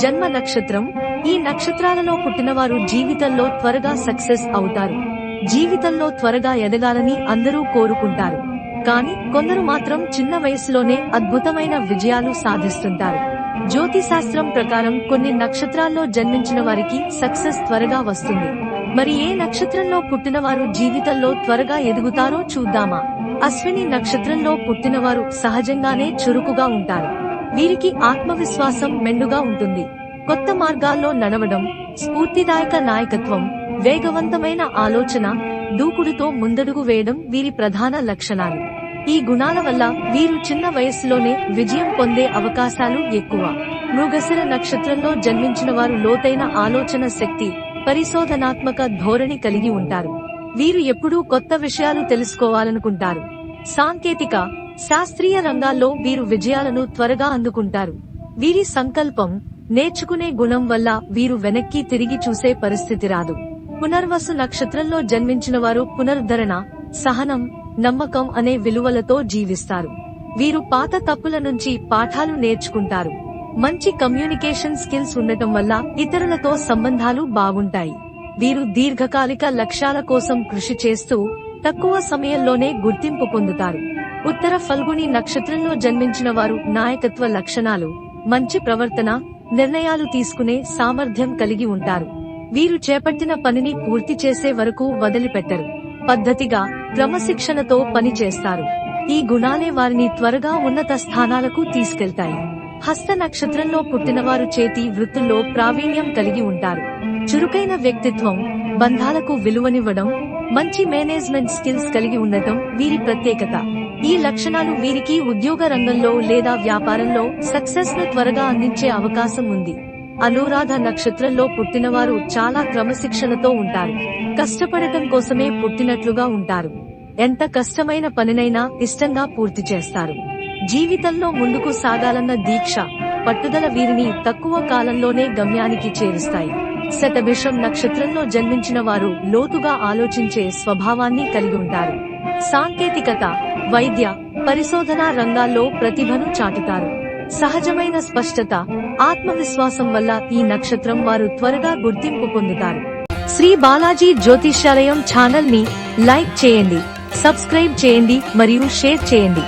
జన్మ నక్షత్రం. ఈ నక్షత్రాలలో పుట్టినవారు జీవితంలో త్వరగా సక్సెస్ అవుతారు. జీవితంలో త్వరగా ఎదగాలని అందరూ కోరుకుంటారు. కానీ కొందరు మాత్రం చిన్న వయసులోనే అద్భుతమైన విజయాలు సాధిస్తుంటారు. జ్యోతిశాస్త్రం ప్రకారం కొన్ని నక్షత్రాల్లో జన్మించిన వారికి సక్సెస్ త్వరగా వస్తుంది. మరి ఏ నక్షత్రంలో పుట్టినవారు జీవితంలో త్వరగా ఎదుగుతారో చూద్దామా? అశ్విని నక్షత్రంలో పుట్టినవారు సహజంగానే చురుకుగా ఉంటారు. వీరికి ఆత్మవిశ్వాసం మెండుగా ఉంటుంది. కొత్త మార్గాల్లో నడవడం స్ఫూర్తిదాయక నాయకత్వం వేగవంతమైన ఆలోచన దూకుడుతో ముందడుగు వేయడం వీరి ప్రధాన లక్షణాలు. ఈ గుణాల వల్ల వీరు చిన్న వయస్సులోనే విజయం పొందే అవకాశాలు ఎక్కువ. మృగశిర నక్షత్రంలో జన్మించిన వారు లోతైన ఆలోచన శక్తి పరిశోధనాత్మక ధోరణి కలిగి ఉంటారు. వీరు ఎప్పుడూ కొత్త విషయాలు తెలుసుకోవాలనుకుంటారు. సాంకేతిక శాస్త్రీయ రంగాల్లో వీరు విజయాలను త్వరగా అందుకుంటారు. వీరి సంకల్పం నేర్చుకునే గుణం వల్ల వీరు వెనక్కి తిరిగి చూసే పరిస్థితి రాదు. పునర్వసు నక్షత్రంలో జన్మించిన వారు పునరుద్ధరణ సహనం నమ్మకం అనే విలువలతో జీవిస్తారు. వీరు పాత తప్పుల నుంచి పాఠాలు నేర్చుకుంటారు. మంచి కమ్యూనికేషన్ స్కిల్స్ ఉండటం వల్ల ఇతరులతో సంబంధాలు బాగుంటాయి. వీరు దీర్ఘకాలిక లక్ష్యాల కోసం కృషి చేస్తూ తక్కువ సమయంలోనే గుర్తింపు పొందుతారు. ఉత్తర ఫల్గుని నక్షత్రంలో జన్మించిన వారు నాయకత్వ లక్షణాలు మంచి ప్రవర్తన నిర్ణయాలు తీసుకునే సామర్థ్యం కలిగి ఉంటారు. వీరు చేపట్టిన పనిని పూర్తి చేసే వరకు వదిలిపెట్టరు. పద్ధతిగా క్రమశిక్షణతో పని చేస్తారు. ఈ గుణాలే వారిని త్వరగా ఉన్నత స్థానాలకు తీసుకెళ్తాయి. హస్త నక్షత్రంలో పుట్టినవారు చేతి వృత్తుల్లో ప్రావీణ్యం కలిగి ఉంటారు. చురుకైన వ్యక్తిత్వం బంధాలకు విలువనివ్వడం మంచి మేనేజ్మెంట్ స్కిల్స్ కలిగి ఉండటం వీరి ప్రత్యేకత. ఈ లక్షణాలు వీరికి ఉద్యోగ రంగంలో లేదా వ్యాపారంలో సక్సెస్ను త్వరగా అందించే అవకాశం ఉంది. అనురాధ నక్షత్రంలో పుట్టినవారు చాలా క్రమశిక్షణతో ఉంటారు. కష్టపడటం కోసమే పుట్టినట్లుగా ఉంటారు. ఎంత కష్టమైన పనినైనా ఇష్టంగా పూర్తి చేస్తారు. జీవితంలో ముందుకు సాగాలన్న దీక్ష పట్టుదల వీరిని తక్కువ కాలంలోనే గమ్యానికి చేరుస్తాయి. శతభిషం నక్షత్రంలో జన్మించిన వారు లోతుగా ఆలోచించే స్వభావాన్ని కలిగి ఉంటారు. సాంకేతికత వైద్య పరిశోధనా రంగాల్లో ప్రతిభను చాటుతారు. సహజమైన స్పష్టత ఆత్మవిశ్వాసం వల్ల ఈ నక్షత్రం వారు త్వరగా గుర్తింపు పొందుతారు. శ్రీ బాలాజీ జ్యోతిష్యాలయం ఛానల్ని లైక్ చేయండి సబ్స్క్రైబ్ చేయండి మరియు షేర్ చేయండి.